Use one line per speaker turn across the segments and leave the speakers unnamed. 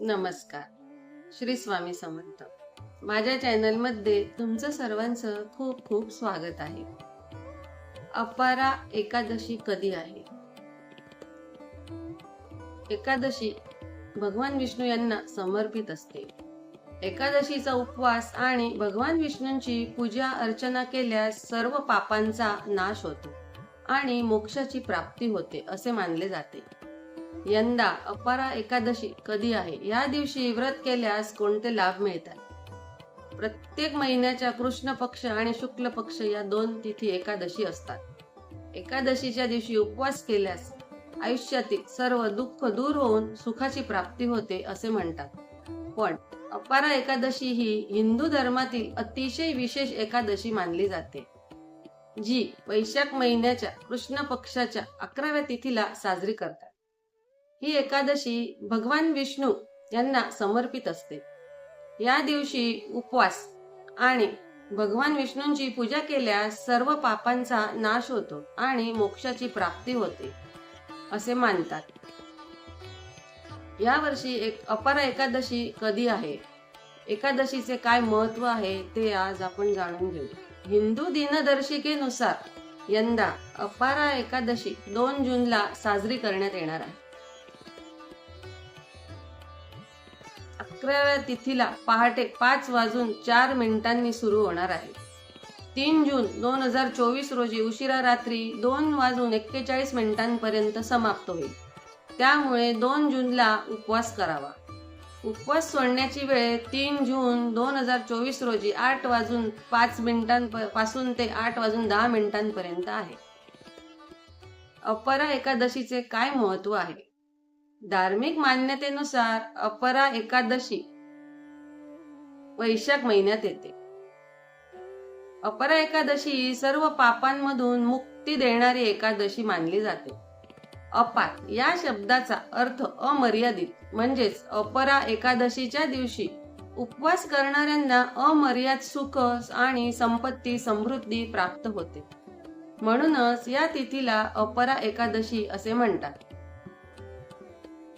नमस्कार. श्री स्वामी समर्थ माझ्या चॅनलमध्ये तुमचं सर्वांचं खूप खूप स्वागत आहे. अपारा एकादशी कधी आहे? एकादशी भगवान विष्णू यांना समर्पित असते. एकादशीचा उपवास आणि भगवान विष्णूंची पूजा अर्चना केल्यास सर्व पापांचा नाश होतो आणि मोक्षाची प्राप्ती होते असे मानले जाते. यंदा अपारा एकादशी कधी आहे? या दिवशी व्रत केल्यास कोणते लाभ मिळतात? प्रत्येक महिन्याच्या कृष्ण पक्ष आणि शुक्ल पक्ष या दोन तिथी एकादशी असतात. एकादशीच्या दिवशी उपवास केल्यास आयुष्यातील सर्व दुःख दूर होऊन सुखाची प्राप्ती होते असे म्हणतात. पण अपारा एकादशी ही हिंदू धर्मातील अतिशय विशेष एकादशी मानली जाते जी वैशाख महिन्याच्या कृष्ण पक्षाच्या अकराव्या तिथीला साजरी करतात. ही एकादशी भगवान विष्णू यांना समर्पित असते. या दिवशी उपवास आणि भगवान विष्णूंची पूजा केल्यास सर्व पापांचा नाश होतो आणि मोक्षाची प्राप्ती होते असे मानतात. यावर्षी एक अपारा एकादशी कधी आहे? एकादशीचे काय महत्त्व आहे ते आज आपण जाणून घेऊ. हिंदू दिनदर्शिकेनुसार यंदा अपारा एकादशी दोन जूनला साजरी करण्यात येणार आहे. अकराव्या तिथीला पहाटे पाच वाजून चार मिनिटांनी सुरू होणार आहे. तीन जून दोन हजार चोवीस रोजी उशिरा रात्री दोन वाजून एक्केचाळीस मिनिटांपर्यंत समाप्त होईल. त्यामुळे दोन जूनला उपवास करावा. उपवास सोडण्याची वेळ तीन जून दोन हजार चोवीस रोजी आठ वाजून पाच मिनिटांपासून ते आठ वाजून दहा मिनिटांपर्यंत आहे. अपरा एकादशीचे काय महत्त्व आहे? धार्मिक मान्यतेनुसार अपरा एकादशी वैशाख महिन्यात येते. अपरा एकादशी ही सर्व पापांमधून मुक्ती देणारी एकादशी मानली जाते. अपार या शब्दाचा अर्थ अमर्यादित म्हणजेच अपरा एकादशीच्या दिवशी उपवास करणाऱ्यांना अमर्याद सुख आणि संपत्ती समृद्धी प्राप्त होते. म्हणूनच या तिथीला अपरा एकादशी असे म्हणतात.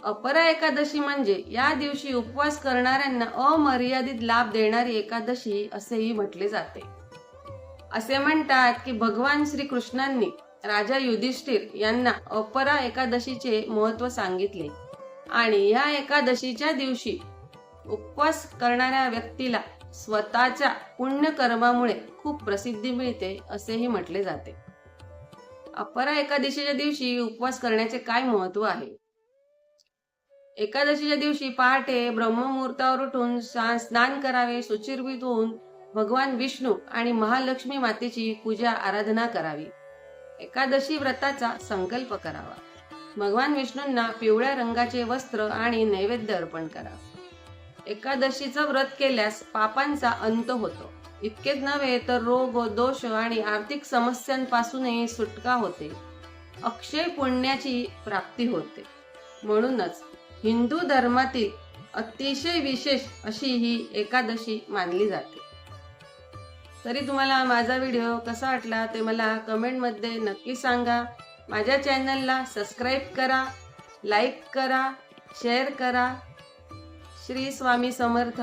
अपरा एकादशी म्हणजे या दिवशी उपवास करणाऱ्यांना अमर्यादित लाभ देणारी एकादशी असेही म्हटले जाते. असे म्हणतात की भगवान श्री कृष्णांनी राजा युधिष्ठिर यांना अपरा एकादशीचे महत्त्व सांगितले आणि या एकादशीच्या दिवशी उपवास करणाऱ्या व्यक्तीला स्वतःच्या पुण्यकर्मामुळे खूप प्रसिद्धी मिळते असेही म्हटले जाते. अपरा एकादशीच्या दिवशी उपवास करण्याचे काय महत्त्व आहे? एकादशीच्या दिवशी पहाटे ब्रह्ममुहूर्तावर उठून स्नान करावे सुचिरवित होऊन भगवान विष्णू आणि महालक्ष्मी मातेची पूजा आराधना करावी. एकादशी व्रताचा संकल्प करावा. भगवान विष्णूंना पिवळ्या रंगाचे वस्त्र आणि नैवेद्य अर्पण करावा एकादशीचं व्रत केल्यास पापांचा अंत होतो. इतकेच नव्हे तर रोग दोष आणि आर्थिक समस्यांपासूनही सुटका होते. अक्षय पुण्याची प्राप्ती होते. म्हणूनच हिंदू धर्मातील अतिशय विशेष अशी ही एकादशी मानली जाते. तरी तुम्हाला माझा व्हिडिओ कसा वाटला ते मला कमेंटमध्ये नक्की सांगा. माझ्या चॅनलला सबस्क्राईब करा लाईक करा शेअर करा. श्री स्वामी समर्थ.